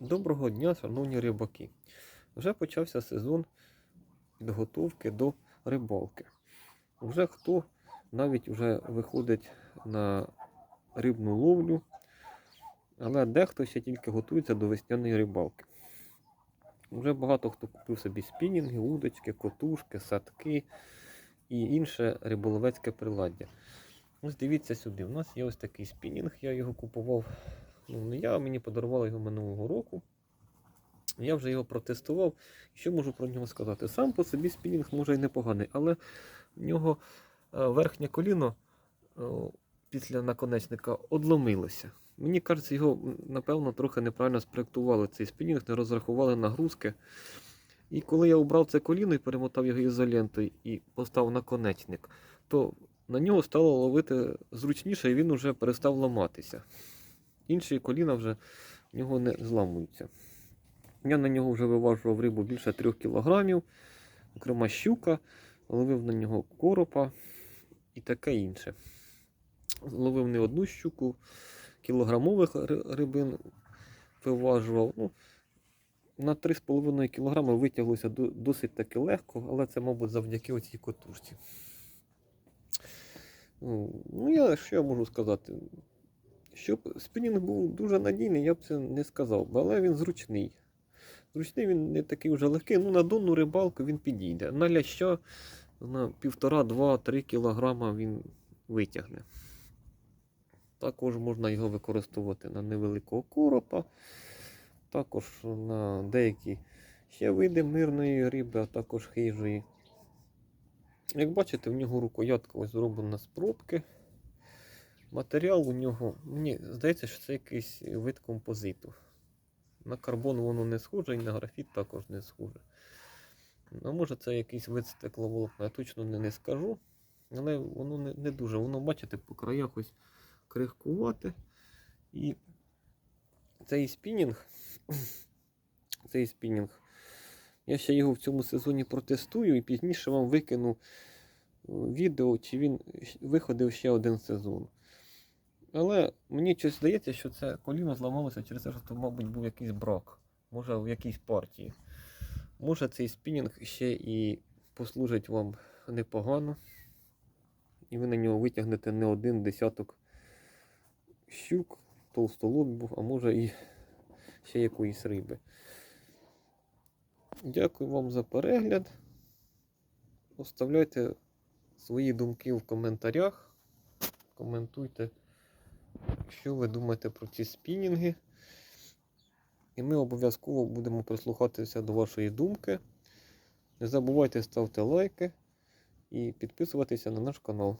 Доброго дня, шановні рибаки. Вже почався сезон підготовки до рибалки. Вже хто навіть вже виходить на рибну ловлю, але дехто ще тільки готується до весняної рибалки. Вже багато хто купив собі спінінги, удочки, котушки, садки і інше риболовецьке приладдя. Ось дивіться сюди. У нас є ось такий спінінг, я його купував. Ну, я, мені подарували його минулого року. Я вже його протестував. Що можу про нього сказати? Сам по собі спінінг може і непоганий, але в нього е, верхнє коліно е, після наконечника одломилося. Мені кажеться, його, напевно, трохи неправильно спроектували цей спінінг, не розрахували нагрузки. І коли я обрав це коліно і перемотав його ізолентою і поставив наконечник, то на нього стало ловити зручніше, і він вже перестав ламатися. Інші коліна вже в нього не зламуються. Я на нього вже виважував рибу більше 3 кілограмів, зокрема щука, ловив на нього коропа і таке інше. Ловив не одну щуку, кілограмових рибин виважував. Ну, на 3,5 кг витяглося досить таки легко, але це, мабуть, завдяки оцій котушці. Ну, ну, я що я можу сказати? Щоб спінінг був дуже надійний, я б це не сказав, але він зручний. Зручний він не такий вже легкий. Ну, на донну рибалку він підійде. На ляща на 1,5-2-3 кг він витягне. Також можна його використовувати на невеликого коропа, також на деякі ще види мирної риби, а також хижої. Як бачите, в нього рукоятка ось зроблена з пробки. Матеріал у нього, мені здається, що це якийсь вид композиту. На карбон воно не схоже і на графіт також не схоже. Ну, може це якийсь вид стекловолокна, я точно не, не скажу. Але воно не, не дуже. Воно, бачите, по краях ось крихкувати. І цей спінінг, цей спінінг, я ще його в цьому сезоні протестую і пізніше вам викину е, відео, чи він виходив ще один сезон. Але мені щось здається, що це коліно зламалося через те, що це, мабуть, був якийсь брак. Може, в якійсь партії. Може, цей спінінг ще і послужить вам непогано. І ви на нього витягнете не один десяток щук, толстолобів, а може і ще якоїсь риби. Дякую вам за перегляд. Оставляйте свої думки в коментарях. Коментуйте, що ви думаєте про ці спінінги. І ми обов'язково будемо прислухатися до вашої думки. Не забувайте ставити лайки і підписуватися на наш канал.